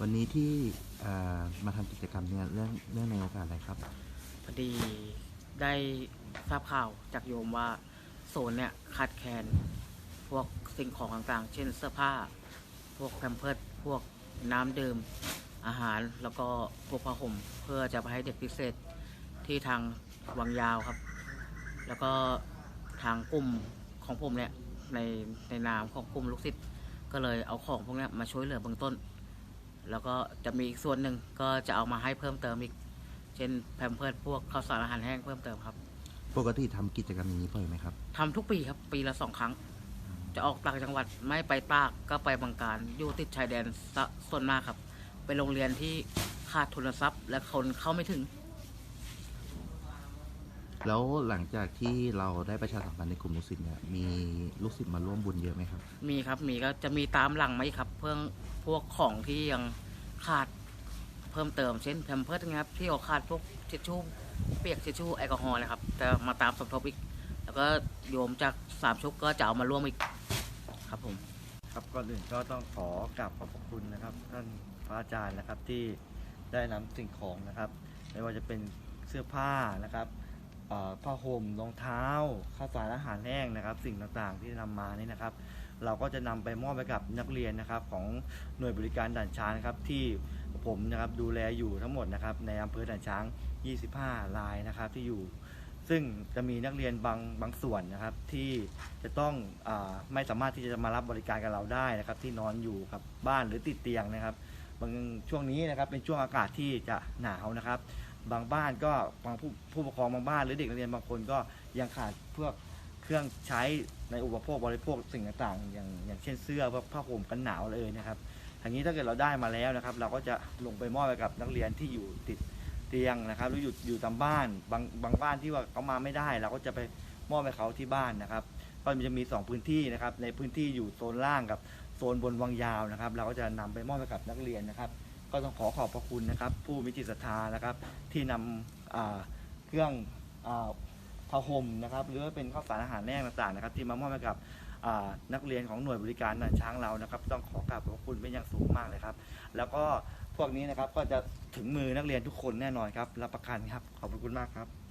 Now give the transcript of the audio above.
วันนี้ที่มาทำกิจกรรมเนี่ยเรื่องเรื่องในโอกาสอะไรครับ พอดีได้ทราบข่าวจากโยมว่าโซนเนี่ยขาดแคลนพวกสิ่งของต่างๆ เช่นเสื้อผ้า พวกแพมเพิร์ดพวกน้ำดื่มอาหารแล้วก็พวกผ้าห่มเพื่อจะไปให้เด็กพิเศษที่ทางวังยาวครับ แล้วก็ทางกลุ่มของผมเนี่ยในในนามของกลุ่มลูกศิษย์ก็เลยเอาของพวกนี้มาช่วยเหลือเบื้องต้น แล้วก็จะมีอีกส่วนหนึ่งก็จะเอามาให้เพิ่มเติมอีก เช่นแพมเพิร์ดพวกข้าวสารอาหารแห้งเพิ่มเติมครับ ปกติทำกิจกรรมอย่างนี้บ่อยไหมครับ ทำทุกปีครับ ปีละสองครั้ง จะออกต่างจังหวัดไม่ไปตากก็ไปบางการอยู่ติดชายแดนซะส่วนมากครับ เป็นโรงเรียนที่ขาดทุนทรัพย์ และคนเข้าไม่ถึง แล้วหลังจากที่เราได้ประชาสัมพันธ์ในกลุ่มลูกศิษย์เนี่ยมีลูกศิษย์มาร่วมบุญเยอะไหมครับ มีครับ มีก็จะมีตามหลังมาอีกครับ เพื่อ พวกของที่ยังขาดเพิ่มเติมเช่นแพมเพิร์ดนะครับที่เขาขาดพวกเช็ดชู่เปียกเช็ดชู่แอลกอฮอล์นะครับจะมาตามสมทบอีก แล้วก็โยมจากสามชุกก็จะเอามาร่วมอีกครับผมครับก่อนอื่นก็ต้องขอกราบขอบพระคุณนะครับ ท่านพระอาจารย์นะครับที่ได้นำสิ่งของนะครับ ไม่ว่าจะเป็นเสื้อผ้านะครับ ผ้าห่มรองเท้าข้าวสารอาหารแห้งนะครับ สิ่งต่างๆที่นำมานี่นะครับ เราก็จะนำไปมอบไปกับนักเรียนนะครับ ของหน่วยบริการด่านช้างครับที่ผมนะครับดูแลอยู่ทั้งหมดนะครับในอำเภอด่านช้าง 25 รายนะครับที่อยู่ ซึ่งจะมีนักเรียนบางบางส่วนนะครับที่จะต้องอไม่สามารถที่จะมารับบริการกับเราได้นะครับ ที่นอนอยู่กับบ้านหรือติดเตียงนะครับ บางช่วงนี้นะครับเป็นช่วงอากาศที่จะหนาวนะครับ บางบ้านก็บางผู้ผู้ปกครองบางบ้านหรือเด็กนักเรียนบางคนก็ยังขาดพวกเครื่องใช้ในอุปโภคบริโภคสิ่งต่างๆ อย่างอย่างเช่นเสื้อพวกผ้าห่มกันหนาวเลยนะครับทางนี้ถ้าเกิดเราได้มาแล้วนะครับ เราก็จะลงไปมอบให้กับนักเรียนที่อยู่ติดเตียงนะครับ หรืออยู่อยู่ตามบ้านบางบางบ้านที่ว่าเขามาไม่ได้ เราก็จะไปมอบให้เขาที่บ้านนะครับ ก็มันจะมี 2 พื้นที่นะครับ ในพื้นที่อยู่โซนล่างกับโซนบนวังยาวนะครับ เราก็จะนำไปมอบให้กับนักเรียนนะครับ ก็ต้องขอขอบพระคุณนะครับ ผู้มีจิตศรัทธานะครับ ที่นำเครื่องอผ้าห่มนะครับ หรือว่าเป็นข้าวสารอาหารแห้งต่างๆนะครับ ที่มามอบให้กับนักเรียนของหน่วยบริการด่านช้างเรานะครับ ต้องขอกราบขอบพระคุณเป็นอย่างสูงมากเลยครับ แล้วก็พวกนี้นะครับก็จะถึงมือนักเรียนทุกคนแน่นอนครับรับประกันครับขอบพระคุณมากครับ